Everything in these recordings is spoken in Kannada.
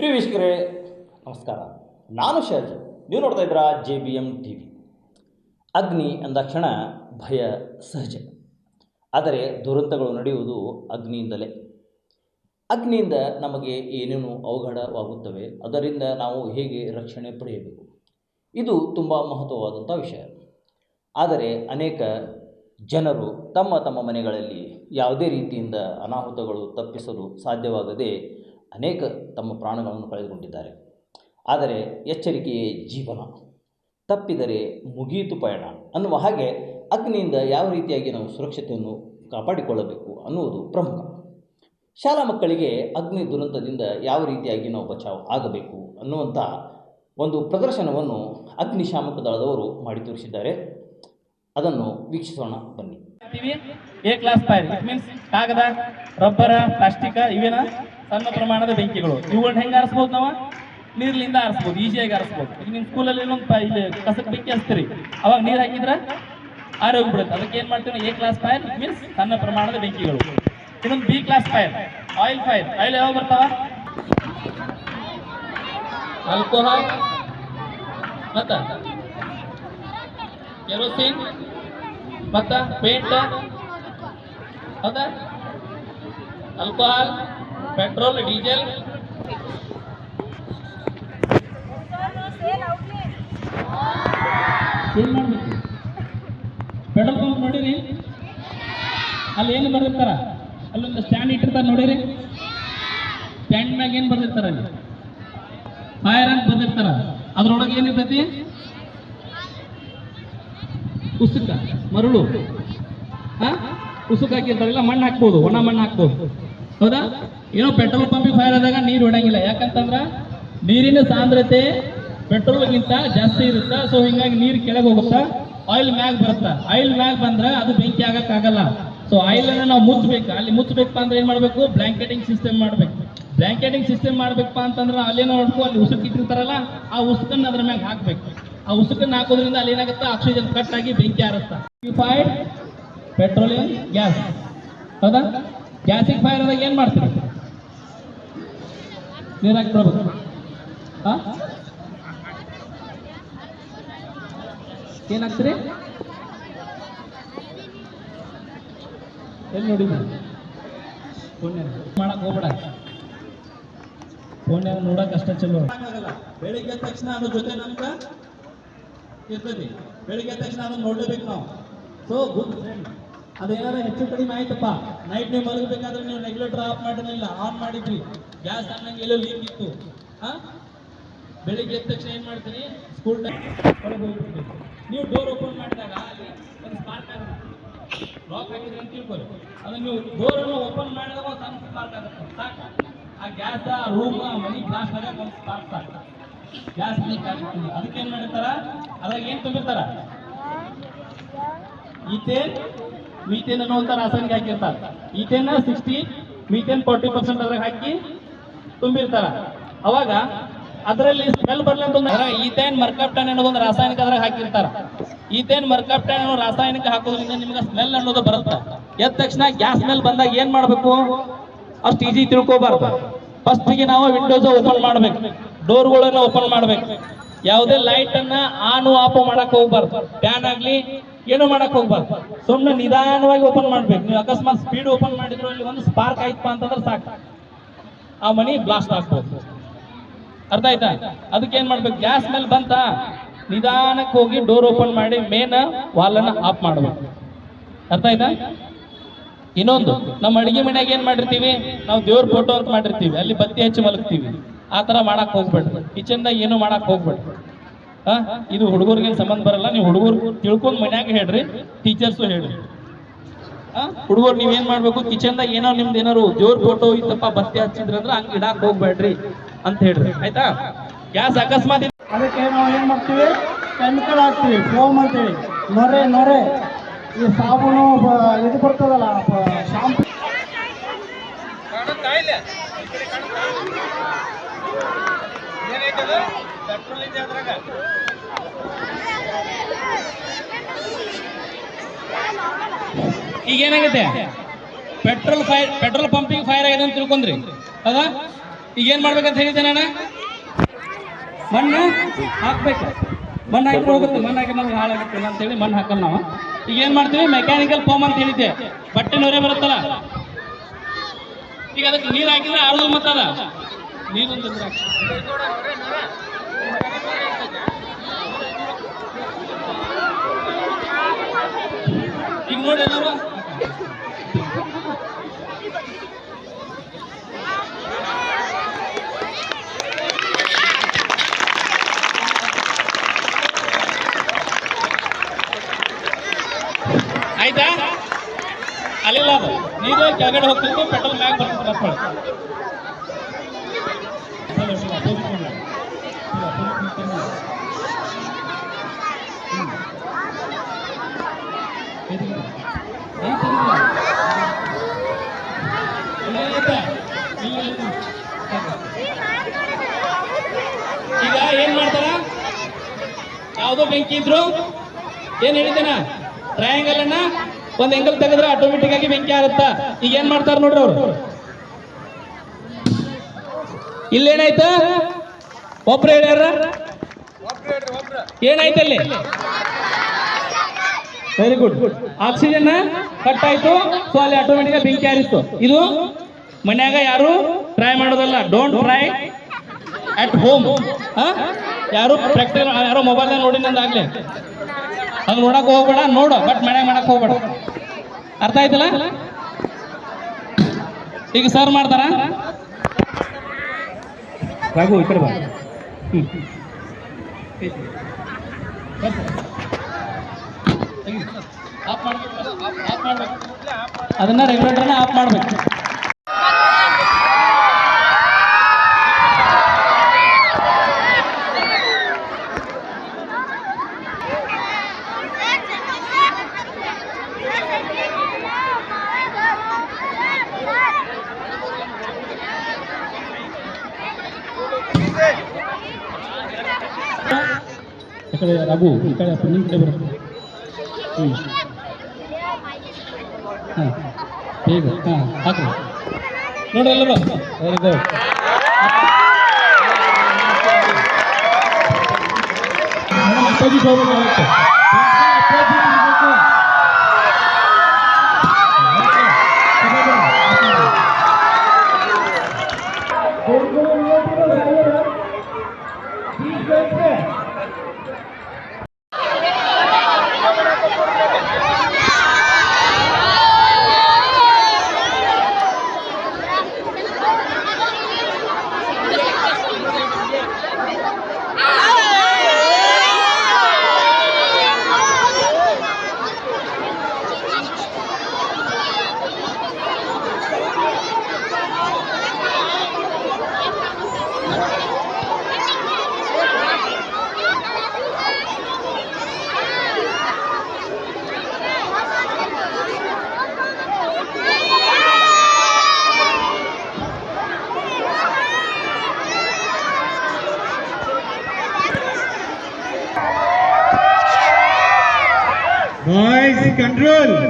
ಪ್ರಿಯ ವೀಕ್ಷಕರೇ, ನಮಸ್ಕಾರ. ನಾನು ಶಾಜಿ ನೀವು ನೋಡ್ತಾ ಇದ್ದೀರಾ J B M T V. ಅಗ್ನಿ ಅಂದಾಕ್ಷಣ ಭಯ ಸಹಜ. ಆದರೆ ದುರಂತಗಳು ನಡೆಯುವುದು ಅಗ್ನಿಯಿಂದಲೇ. ಅಗ್ನಿಯಿಂದ ನಮಗೆ ಏನೇನು ಅವಘಡವಾಗುತ್ತವೆ, ಅದರಿಂದ ನಾವು ಹೇಗೆ ರಕ್ಷಣೆ ಪಡೆಯಬೇಕು? ಇದು ತುಂಬ ಮಹತ್ವವಾದಂಥ ವಿಷಯ. ಆದರೆ ಅನೇಕ ಜನರು ತಮ್ಮ ತಮ್ಮ ಮನೆಗಳಲ್ಲಿ ಯಾವುದೇ ರೀತಿಯಿಂದ ಅನಾಹುತಗಳು ತಪ್ಪಿಸಲು ಸಾಧ್ಯವಾಗದೆ ಅನೇಕ ತಮ್ಮ ಪ್ರಾಣಗಳನ್ನು ಕಳೆದುಕೊಂಡಿದ್ದಾರೆ. ಆದರೆ ಎಚ್ಚರಿಕೆಯೇ ಜೀವನ. ತಪ್ಪಿದರೆ ಮುಗಿಯಿತು ಪಯಣ ಅನ್ನುವ ಹಾಗೆ ಅಗ್ನಿಯಿಂದ ಯಾವ ರೀತಿಯಾಗಿ ನಾವು ಸುರಕ್ಷತೆಯನ್ನು ಕಾಪಾಡಿಕೊಳ್ಳಬೇಕು ಅನ್ನುವುದು ಪ್ರಮುಖ. ಶಾಲಾ ಮಕ್ಕಳಿಗೆ ಅಗ್ನಿ ದುರಂತದಿಂದ ಯಾವ ರೀತಿಯಾಗಿ ನಾವು ಬಚಾವ್ ಆಗಬೇಕು ಅನ್ನುವಂಥ ಒಂದು ಪ್ರದರ್ಶನವನ್ನು ಅಗ್ನಿಶಾಮಕ ದಳದವರು ಮಾಡಿ ತೋರಿಸಿದ್ದಾರೆ. ಅದನ್ನು ವೀಕ್ಷಿಸೋಣ, ಬನ್ನಿ. ಎ ಕ್ಲಾಸ್ ಫೈರ್ ಮೀನ್ಸ್ ಕಾಗದ, ರಬ್ಬರ, ಪ್ಲಾಸ್ಟಿಕ್, ಇವೇನ? ಸಣ್ಣ ಪ್ರಮಾಣದ ಬೆಂಕಿಗಳು. ಇವುಗಳನ್ನ ಹೆಂಗೆ ಆರಿಸ್ಬೋದು ನಾವು? ನೀರ್ಲಿಂದ ಆರಿಸ್ಬೋದು, ಈಸಿಯಾಗಿ ಆರಿಸ್ಬೋದು. ಈಗ ನಿಮ್ಮ ಸ್ಕೂಲಲ್ಲಿ ಇನ್ನೊಂದು ಇಲ್ಲಿ ಕಸಕ್ಕೆ ಬೆಂಕಿ ಹಚ್ತೀರಿ. ಅವಾಗ ನೀರು ಹಾಕಿದ್ರೆ ಆರೋಗ್ಬಿಡುತ್ತೆ ಅದಕ್ಕೆ ಏನು ಮಾಡ್ತೀವಿ ಎ ಕ್ಲಾಸ್ ಫೈರ್ ಮೀನ್ಸ್ ಸಣ್ಣ ಪ್ರಮಾಣದ ಬೆಂಕಿಗಳು. ಇನ್ನೊಂದು B class fire oil fire oil ಯಾವಾಗ ಬರ್ತಾವ? ಆಲ್ಕೋಹಾಲ್ ಮತ್ತ? ಕೆರೋಸಿನ್ ಮತ್ತ? ಪೇಂಟ್ ಹೌದಾ? ಆಲ್ಕೋಹಾಲ್ ಏನು ಮಾಡಬೇಕು? ಪೆಟ್ರೋಲ್ ಪಂಪ್ ನೋಡಿರಿ? ಅಲ್ಲಿ ಏನು ಬರ್ದಿರ್ತಾರ? ಅಲ್ಲೊಂದು ಸ್ಟ್ಯಾಂಡ್ ಇಟ್ಟಿರ್ತಾರೆ ನೋಡಿರಿ? ಸ್ಟ್ಯಾಂಡ್ ಮ್ಯಾಗ ಏನು ಬರ್ದಿರ್ತಾರ ಅಲ್ಲಿ? ಫೈರ್ ಅಂತ ಬರ್ದಿರ್ತಾರ. ಅದ್ರೊಳಗೆ ಏನಿರ್ತೈತಿ ಉಸುಕ, ಮರಳು. ಹಾ? ಉಸುಕ ಹಾಕಿರ್ತಾರಲ್ಲ, ಮಣ್ಣು ಹಾಕ್ಬೋದು, ಒಣ ಮಣ್ಣು ಹಾಕ್ಬೋದು. ಹೌದಾ? ಏನೋ ಪೆಟ್ರೋಲ್ ಪಂಪಿಗೆ ಫೈರ್ ಆದಾಗ ನೀರು ಹೊಡಂಗಿಲ್ಲ. ಯಾಕಂತಂದ್ರ ನೀರಿನ ಸಾಂದ್ರತೆ ಪೆಟ್ರೋಲ್ಗಿಂತ ಜಾಸ್ತಿ ಇರುತ್ತಾ? ಸೊ ಹಿಂಗಾಗಿ ನೀರು ಕೆಳಗೆ ಹೋಗುತ್ತಾ? ಆಯಿಲ್ ಮ್ಯಾಗ್ ಬರುತ್ತಾ? ಆಯಿಲ್ ಮ್ಯಾಗ್ ಬಂದ್ರೆ ಅದು ಬೆಂಕಿ ಆಗಕ್ಕಾಗಲ್ಲ. ಸೊ ಆಯಿಲ್ ಅನ್ನ ನಾವು ಮುಚ್ಚಬೇಕು. ಅಲ್ಲಿ ಮುಚ್ಚಬೇಕು ಅಂದ್ರೆ ಏನ್ ಮಾಡ್ಬೇಕು? ಬ್ಲಾಂಕೆಟಿಂಗ್ ಸಿಸ್ಟಮ್ ಮಾಡ್ಬೇಕು. ಬ್ಲಾಂಕೆಟಿಂಗ್ ಸಿಸ್ಟಮ್ ಮಾಡ್ಬೇಕಪ್ಪ ಅಂತಂದ್ರೆ ಅಲ್ಲೇನೋ ನೋಡ್ಕೊ, ಅಲ್ಲಿ ಉಸುಕ್ ಇಟ್ಟಿರ್ತಾರಲ್ಲ, ಆ ಉಸುಕನ್ನ ಅದ್ರ ಮ್ಯಾಗ ಹಾಕ್ಬೇಕು. ಆ ಉಸುಕನ್ನ ಹಾಕೋದ್ರಿಂದ ಅಲ್ಲಿ ಏನಾಗುತ್ತೆ? ಆಕ್ಸಿಜನ್ ಕಟ್ ಆಗಿ ಬೆಂಕಿ ಪ್ಯೂರಿಫೈಡ್ ಪೆಟ್ರೋಲಿಯಂ ಗ್ಯಾಸ್ ಹೌದಾ? ಗ್ಯಾಸಿಗೆ ಫೈರ್ ಆದಾಗ ಏನು ಮಾಡ್ತೀರಿ? ನೀರು ಪ್ರಭು ಹಾ? ಏನಾಗ್ತೀರಿ ಎಲ್ಲಿ ನೋಡಿದ್ರಿ? ಪುಣ್ಯ ಮಾಡಕ್ ಹೋಗ್ಬೇಡ. ಪುಣ್ಯ ನೋಡಕ್ ಅಷ್ಟ ಚಲೋ. ಬೆಳಿಗ್ಗೆ ತಕ್ಷಣ ಅದ್ರ ಜೊತೆ ನಮ್ಗ ಇರ್ತದೆ ಬೆಳಿಗ್ಗೆ ತಕ್ಷಣ ಅದನ್ನ ನೋಡ್ಲೇಬೇಕು ನಾವು. ಸೊ ಗುಡ್ ಫ್ರೆಂಡ್ ಅದೇನಾರ ಹೆಚ್ಚು ಕಡಿಮೆ ಆಯ್ತಪ್ಪ. ನೈಟ್ ನೀವು ಮಲಗಬೇಕಾದ್ರೆ ನೀವು ರೆಗ್ಯುಲೇಟರ್ ಆಫ್ ಮಾಡಿರಲಿಲ್ಲ ಆನ್ ಮಾಡಿದ್ರಿ. ಗ್ಯಾಸ್ ಅನ್ನಂಗೆ ಎಲ್ಲೋ ಲೀಕ್ ಇತ್ತು? ಹಾ? ಬೆಳಿಗ್ಗೆ ಎದ್ದ ತಕ್ಷಣ ಏನ್ ಮಾಡ್ತೀನಿ? ಸ್ಕೂಲ್ ಟೈಮ್ ಒಳಗೆ ಹೋಗ್ಬಿಡ್ಬೇಕು ನೀವು ಡೋರ್ ಓಪನ್ ಮಾಡಿದಾಗ ಅಲ್ಲಿ ಒಂದು ಸ್ಪಾರ್ಕ್ ಆಗುತ್ತೆ. ಲಾಕ್ ಆಗಿದೆ ಅಂತ ತಿಳ್ಕೊಳ್ಳಿ ಅದನ್ನ ನೀವು ಡೋರ್ ಅನ್ನು ಓಪನ್ ಮಾಡಿದಾಗ ಒಂದು ಸಣ್ಣ ಸ್ಪಾರ್ಕ್ ಆಗುತ್ತೆ. ಸಾಕು. ಆ ಗ್ಯಾಸ್ ಆ ರೂಮ್ ಮನಿ ಬ್ಲಾಸ್ಟ್ ಆಗ ಒಂದು ಸ್ಪಾರ್ಕ್ ಸಾಕು. ಗ್ಯಾಸ್ ಲೀಕ್ ಆಗುತ್ತೆ ಅದಕ್ಕೆ ಏನ್ ಮಾಡಿರ್ತಾರ? ಅದ್ರಾಗ ಏನ್ ತುಂಬಿರ್ತಾರ? ಈಥೇನ್ ಮೀಥೇನ್ ಅನ್ನುವಂಥ ರಾಸಾಯನಿಕ ಹಾಕಿರ್ತಾರ. Ethane sixty methane forty percent ಅದ್ರಾಗ ಹಾಕಿ ತುಂಬಿರ್ತಾರ. ಅವಾಗ ಅದರಲ್ಲಿ ಸ್ಮೆಲ್ ಬರ್ಲಿ ಅಂತ ಒಂದು ಈಥೇನ್ ಮರ್ಕಪ್ಟನ್ ಅನ್ನೋದೊಂದು ರಾಸಾಯನಿಕ ಅದ್ರಾಗ ಹಾಕಿರ್ತಾರ. ಈಥೇನ್ ಮರ್ಕಾಪ್ಟನ್ ಅನ್ನೋ ರಾಸಾಯನಿಕ ಹಾಕೋದ್ರಿಂದ ನಿಮ್ಗೆ ಸ್ಮೆಲ್ ಅನ್ನೋದು ಬರುತ್ತೆ. ಎದ್ದ ತಕ್ಷಣ ಗ್ಯಾಸ್ ಸ್ಮೆಲ್ ಬಂದಾಗ ಏನ್ ಮಾಡ್ಬೇಕು? ಅಷ್ಟು ಈಜಿ ತಿಳ್ಕೊಬಾರ್ದು. ಫಸ್ಟಿಗೆ ನಾವು ವಿಂಡೋಸ್ ಓಪನ್ ಮಾಡ್ಬೇಕು. ಡೋರ್ಗಳನ್ನ ಓಪನ್ ಮಾಡ್ಬೇಕು. ಯಾವುದೇ ಲೈಟ್ ಅನ್ನ ಆನ್ ಆಫ್ ಮಾಡಕ್ ಹೋಗ್ಬಾರ್ದು. ಫ್ಯಾನ್ ಆಗ್ಲಿ ಏನು ಮಾಡಕ್ ಹೋಗ್ಬಾರ್ದು. ಸುಮ್ಮನೆ ನಿಧಾನವಾಗಿ ಓಪನ್ ಮಾಡ್ಬೇಕು. ನೀವು ಅಕಸ್ಮಾತ್ ಸ್ಪೀಡ್ ಓಪನ್ ಮಾಡಿದ್ರು ಅಲ್ಲಿ ಒಂದು ಸ್ಪಾರ್ಕ್ ಆಯ್ತಪ್ಪ ಅಂತಂದ್ರೆ ಸಾಕು. ಆ ಮನಿ ಬ್ಲಾಸ್ಟ್ ಆಗ್ಬೋದು. ಅರ್ಥ ಆಯ್ತಾ? ಅದಕ್ಕೆ ಏನ್ ಮಾಡ್ಬೇಕು? ಗ್ಯಾಸ್ ಮೇಲೆ ಬಂತ? ನಿಧಾನಕ್ಕೆ ಹೋಗಿ ಡೋರ್ ಓಪನ್ ಮಾಡಿ ಮೇನ್ ವಾಲನ್ನ ಆಫ್ ಮಾಡ್ಬೇಕು. ಅರ್ಥ ಆಯ್ತಾ? ಇನ್ನೊಂದು, ನಮ್ಮ ಅಡಿಗೆ ಮನೆಯಾಗ ಏನ್ ಮಾಡಿರ್ತೀವಿ? ನಾವು ದೇವ್ರ ಫೋಟೋ ಅಂತ ಮಾಡಿರ್ತೀವಿ. ಅಲ್ಲಿ ಬತ್ತಿ ಹಚ್ಚಿ ಮಲಗ್ತೀವಿ. ಆ ತರ ಮಾಡಕ್ ಹೋಗ್ಬೇಡ್ರಿ. ಕಿಚನ್ದಾಗ ಏನು ಮಾಡಕ್ ಹೋಗ್ಬೇಡ್ರಿ. ಇದು ಹುಡುಗರಿಗೆ ಸಂಬಂಧ ಬರಲ್ಲ. ನೀವು ಹುಡುಗರು ತಿಳ್ಕೊಂಡು ಮನ್ಯಾಗ ಹೇಳ್ರಿ. ಟೀಚರ್ಸು ಹೇಳ್ರಿ. ಹುಡುಗರು ನೀವೇನ್ ಮಾಡ್ಬೇಕು? ಕಿಚನ್ದಾಗ ಏನೋ ನಿಮ್ದು ಏನಾರು ದೇವ್ರ ಫೋಟೋ ಇತ್ತಪ್ಪ ಬತ್ತಿ ಹಚ್ಚಿದ್ರ ಅಂದ್ರೆ ಹಂಗ ಇಡಾಕ್ ಹೋಗ್ಬೇಡ್ರಿ ಅಂತ ಹೇಳ್ರಿ. ಆಯ್ತಾ? ಗ್ಯಾಸ್ ಅಕಸ್ಮಾತ್ ಅದಕ್ಕೆ ನಾವು ಏನ್ ಮಾಡ್ತೀವಿ? ಕೆಮಿಕಲ್ ಹಾಕ್ತೀವಿ. ಫೋಮ್ ಅಂತೇಳಿ ನೊರೆ ನೊರೆ. ಈ ಸಾಬೂನು ಇದು ಬರ್ತದಲ್ಲ ಶಾಂಪು ಈಗ ಏನಾಗೈತೆ? Petrol fire, petrol pumping fire ಆಗಿದೆ ಅಂತ ತಿಳ್ಕೊಂಡ್ರಿ. ಅದ ಈಗ ಏನ್ ಮಾಡ್ಬೇಕಂತ ಹೇಳಿದ್ದೆ ನಾನು? ಮಣ್ಣು ಹಾಕ್ಬೇಕು. ಮಣ್ಣು ಹಾಕಿ ಹೋಗುತ್ತೆ ಮಣ್ಣು ಹಾಕಿ ನಮ್ಗೆ ಹಾಳಾಗುತ್ತೆ ಅಂತೇಳಿ ಮಣ್ಣು ಹಾಕಲ್ಲ ನಾವು. ಈಗ ಏನ್ ಮಾಡ್ತೀವಿ? ಮೆಕ್ಯಾನಿಕಲ್ ಫೋಮ್ ಅಂತ ಹೇಳಿದ್ದೆ. ಬಟ್ಟೆ ನೋರೇ ಬರುತ್ತಲ್ಲ? ಈಗ ಅದಕ್ಕೆ ನೀರು ಹಾಕಿದ್ರೆ ಆರೋದು ಮತ್ತದ ನೀರು ದ್ರಾಕ್ಷಿ. ಈಗ ನೋಡಿ ಆಯ್ತಾ? ಅಲ್ಲಿಲ್ಲ ಅದು ನೀರು ಕೆಳಗಡೆ ಹೋಗ್ತಿದ್ದು ಪೆಟ್ರೋಲ್ ಮ್ಯಾಗ ಬರ್ತದೆ ಈಗ ಏನ್ ಮಾಡ್ತಾರ ಯಾವುದೋ ಬೆಂಕಿ ಇದ್ರು? ಏನ್ ಹೇಳಿದ್ದೇನ? ಟ್ರಯಾಂಗಲ್ ಅನ್ನ ಒಂದ್ ಎಂಗಲ್ ತೆಗೆದ್ರೆ ಆಟೋಮೆಟಿಕ್ ಆಗಿ ಬೆಂಕಿ ಆಗುತ್ತಾ? ಈಗ ಏನ್ ಮಾಡ್ತಾರ ನೋಡ್ರಿ ಅವ್ರು? ಇಲ್ಲೇನಾಯ್ತ? ಒಬ್ರು ಹೇಳ್ಯಾರ ಏನಾಯ್ತು ಅಲ್ಲಿ? ವೆರಿ ಗುಡ್ ಆಕ್ಸಿಜನ್ ಕಟ್ ಆಯ್ತು. ಸೊ ಅಲ್ಲಿ ಆಟೋಮೆಟಿಕ್ ಬೆಂಕಿ ಆರಿತ್ತು ಇದು ಮನ್ಯಾಗ ಯಾರು ಟ್ರೈ ಮಾಡೋದಲ್ಲ. ಡೋಂಟ್ ಟ್ರೈ ಅಟ್ ಹೋಮ್ ಯಾರು ಪ್ರಾಕ್ಟಿಕಲ್ ಯಾರೋ ಮೊಬೈಲ್ ನೋಡಿ ನಂದಾಗ್ಲಿ ಅದು ನೋಡಕ್ ಹೋಗ್ಬೇಡ, ನೋಡು. ಬಟ್ ಮನ್ಯಾಗ ಮಾಡಕ್ ಹೋಗ್ಬೇಡ. ಅರ್ಥ ಆಯ್ತಲ್ಲ? ಈಗ ಸರ್ ಮಾಡ್ತಾರ? ರಘು, ಈ ಬಾ. ಹ್ಮ್. ಆಫ್ ಮಾಡ್ಬೇಕು ಆಫ್ ಮಾಡ್ಬೇಕು ಅದನ್ನ ರೆಗ್ಯುಲೇಟರ್ನ ಆಫ್ ಮಾಡ್ಬೇಕು. ಕಡೆ ರಘು, ಈ ಕಡೆ ನಿಮ್ಮ ಕಡೆ ಬರುತ್ತೆ ಈಗ ಹಾಂ. ಹಾಕಿ. ನೋಡಿ ಎಲ್ಲರೂ. Very good Appaji control.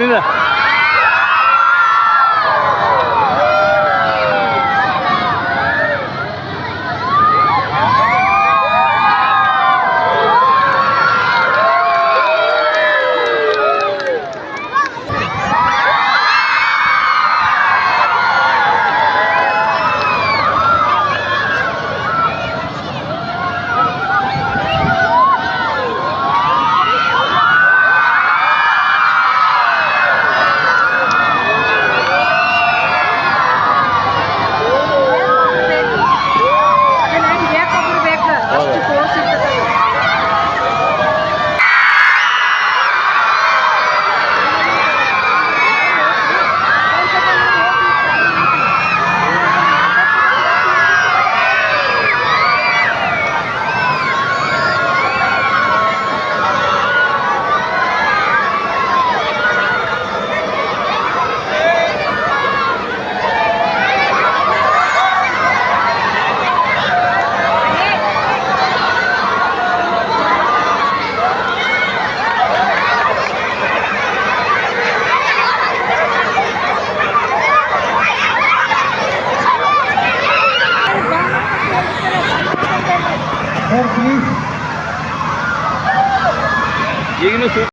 Madam ಅವ್ರು